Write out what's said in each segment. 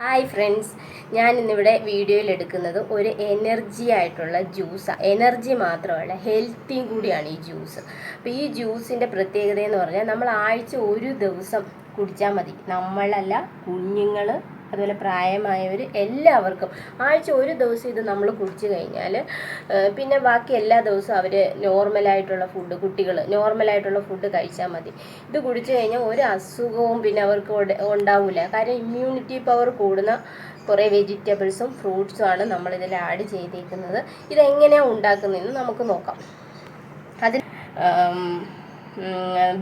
Hi friends ഞാൻ ഇന്നിവിടെ വീഡിയോയിൽ എടുക്കുന്നത് ഒരു എനർജി ആയിട്ടുള്ള ജ്യൂസാണ് എനർജി മാത്രമല്ല ഹെൽത്തിയും കൂടിയാണ് ഈ ജ്യൂസ് അപ്പോൾ ഈ ജ്യൂസിന്റെ പ്രത്യേകത എന്ന് പറഞ്ഞാൽ നമ്മൾ ആഴ്ച ഒരു ദിവസം കുടിച്ചാൽ മതി. നമ്മളല്ല കുഞ്ഞുങ്ങൾ അതുപോലെ പ്രായമായവർ എല്ലാവർക്കും ആഴ്ച ഒരു ദിവസം ഇത് നമ്മൾ കുടിച്ചു കഴിഞ്ഞാൽ പിന്നെ ബാക്കി എല്ലാ ദിവസവും അവർ നോർമലായിട്ടുള്ള ഫുഡ് കുട്ടികൾ നോർമലായിട്ടുള്ള ഫുഡ് കഴിച്ചാൽ മതി. ഇത് കുടിച്ചു കഴിഞ്ഞാൽ ഒരു അസുഖവും പിന്നെ അവർക്ക് ഉണ്ടാവില്ല കാരണം ഇമ്മ്യൂണിറ്റി പവർ കൂടുന്ന കുറേ വെജിറ്റബിൾസും ഫ്രൂട്ട്സും ആണ് നമ്മളിതിൽ ആഡ് ചെയ്തേക്കുന്നത്. ഇതെങ്ങനെയാണ് ഉണ്ടാക്കുന്നതെന്ന് നമുക്ക് നോക്കാം. അതിൽ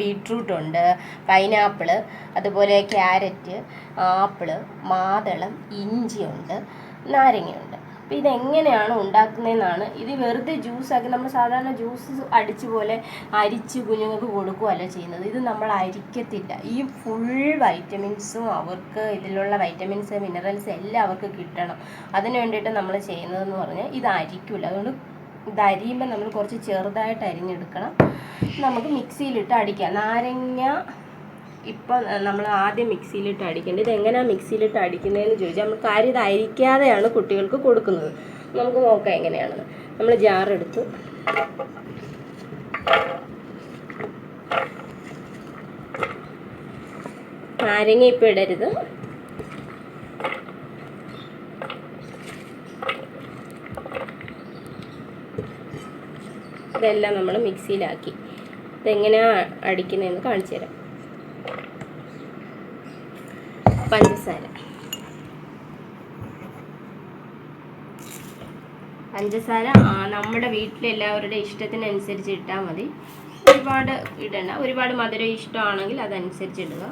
ബീട്രൂട്ട് ഉണ്ട് പൈനാപ്പിൾ അതുപോലെ ക്യാരറ്റ് ആപ്പിൾ മാതളം ഇഞ്ചിയുണ്ട് നാരങ്ങയുണ്ട് അപ്പോൾ ഇതെങ്ങനെയാണ് ഉണ്ടാക്കുന്നതെന്നാണ്. ഇത് വെറുതെ ജ്യൂസാക്കി നമ്മൾ സാധാരണ ജ്യൂസ് അടിച്ച് പോലെ അരിച്ച് കുഞ്ഞുങ്ങൾക്ക് കൊടുക്കുകയല്ല ചെയ്യുന്നത്. ഇത് നമ്മൾ അരിക്കത്തില്ല. ഈ ഫുൾ വൈറ്റമിൻസും അവർക്ക് ഇതിലുള്ള വൈറ്റമിൻസ് മിനറൽസ് എല്ലാം അവർക്ക് കിട്ടണം. അതിന് വേണ്ടിയിട്ട് നമ്മൾ ചെയ്യുന്നതെന്ന് പറഞ്ഞാൽ ഇത് അരിക്കില്ല അതുകൊണ്ട് ഇത് അരിയുമ്പോൾ നമ്മൾ കുറച്ച് ചെറുതായിട്ട് അരിഞ്ഞെടുക്കണം. നമുക്ക് മിക്സിയിലിട്ട് അടിക്കാം. നാരങ്ങ ഇപ്പം നമ്മൾ ആദ്യം മിക്സിയിലിട്ട് അടിക്കേണ്ടത് ഇത് എങ്ങനെയാണ് മിക്സിയിലിട്ട് അടിക്കുന്നതെന്ന് ചോദിച്ചാൽ നമ്മൾ കാര്യം ഇത് അരിക്കാതെയാണ് കുട്ടികൾക്ക് കൊടുക്കുന്നത്. നമുക്ക് നോക്കാം എങ്ങനെയാണെന്ന്. നമ്മൾ ജാറെടുത്തു നാരങ്ങ ഇപ്പം ഇടരുത്. ഇതെല്ലാം നമ്മൾ മിക്സിയിലാക്കി. ഇതെങ്ങനെയാണ് അടിക്കുന്നതെന്ന് കാണിച്ചു തരാം. പഞ്ചസാര. പഞ്ചസാര നമ്മുടെ വീട്ടിലെല്ലാവരുടെ ഇഷ്ടത്തിനനുസരിച്ച് ഇട്ടാൽ മതി. ഒരുപാട് ഇടണ്ട. ഒരുപാട് മധുരം ഇഷ്ടമാണെങ്കിൽ അതനുസരിച്ച് ഇടുക.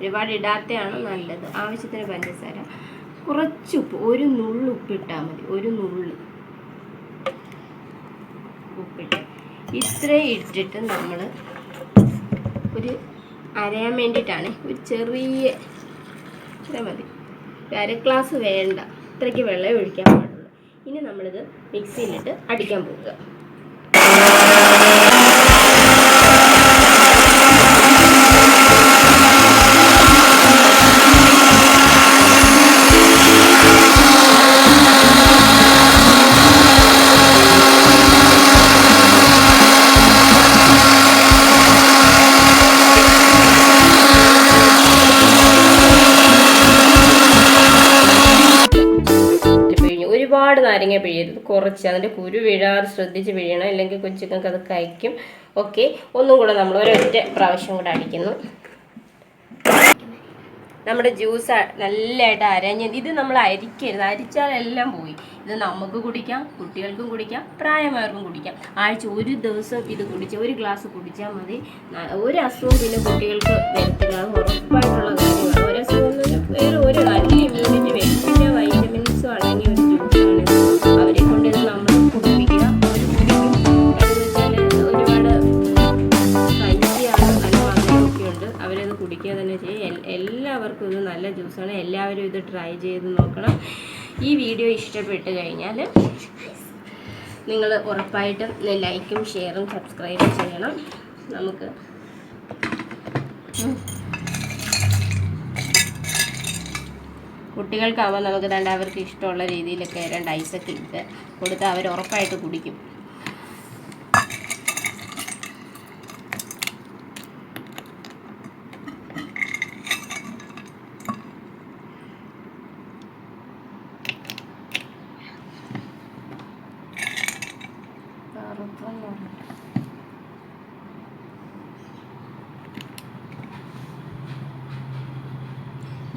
ഒരുപാട് ഇടാത്തതാണ് നല്ലത്. ആവശ്യത്തിന് പഞ്ചസാര. കുറച്ചുപ്പ് ഒരു നുള്ളുപ്പിട്ടാൽ മതി. ഒരു നുള്ളു. ഇത്രയും ഇട്ടിട്ട് നമ്മൾ ഒരു അരയാൻ വേണ്ടിയിട്ടാണ്. ഒരു ചെറിയ ഇത്ര മതി. അര ഗ്ലാസ് വേണ്ട. ഇത്രയ്ക്ക് വെള്ളം ഒഴിക്കാൻ പാടുള്ളൂ. ഇനി നമ്മളിത് മിക്സിയിലിട്ട് അടിക്കാൻ പോകുക നാരങ്ങ പിഴിയരുത്. കുറച്ച് അതിന്റെ കുരു വീഴാതെ ശ്രദ്ധിച്ച് പിഴിയണം. അല്ലെങ്കിൽ കൊച്ചുങ്ങൾക്ക് അത് കഴിക്കും. ഓക്കെ ഒന്നും കൂടെ നമ്മൾ ഒരൊറ്റ പ്രാവശ്യം കൂടെ അടിക്കുന്നു. നമ്മുടെ ജ്യൂസ് നല്ലതായിട്ട് അരഞ്ഞ് ഇത് നമ്മൾ അരിക്കരുത്. അരിച്ചാൽ എല്ലാം പോയി. ഇത് നമുക്ക് കുടിക്കാം കുട്ടികൾക്കും കുടിക്കാം പ്രായമായവർക്കും കുടിക്കാം. ആഴ്ച ഒരു ദിവസം ഇത് കുടിച്ച് ഒരു ഗ്ലാസ് കുടിച്ചാൽ മതി. ഒരു അസുഖം പിന്നെ കുട്ടികൾക്ക് വരത്തില്ല. ഉറപ്പായിട്ടുള്ള കാര്യമാണ്. ഒരു അസുഖം വേറെ ഒരു നല്ല എല്ലാ കുടിക്കുക തന്നെ ചെയ്യും. എല്ലാവർക്കും ഇത് നല്ല ജ്യൂസാണ്. എല്ലാവരും ഇത് ട്രൈ ചെയ്ത് നോക്കണം. ഈ വീഡിയോ ഇഷ്ടപ്പെട്ട് കഴിഞ്ഞാൽ നിങ്ങൾ ഉറപ്പായിട്ടും ലൈക്കും ഷെയറും സബ്സ്ക്രൈബും ചെയ്യണം. നമുക്ക്. കുട്ടികൾക്കാവുമ്പോൾ നമുക്ക് തന്നെ അവർക്ക് ഇഷ്ടമുള്ള രീതിയിലൊക്കെ രണ്ട് ഐസൊക്കെ ഇട്ട് കൊടുത്താൽ അവർ ഉറപ്പായിട്ട് കുടിക്കും.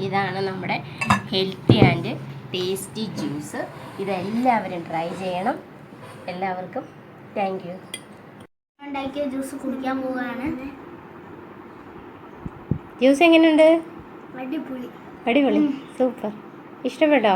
ഇതാണ് നമ്മുടെ ഹെൽത്തി ആൻഡ് ടേസ്റ്റി ജ്യൂസ് ഇതെല്ലാവരും ട്രൈ ചെയ്യണം. എല്ലാവർക്കും താങ്ക് യു ഉണ്ടാക്കിയ ജ്യൂസ് കുടിക്കാൻ പോവുകയാണ്. ജ്യൂസ് എങ്ങനെയുണ്ട്? അടിപൊളി. അടിപൊളി. സൂപ്പർ ഇഷ്ടപ്പെട്ടോ.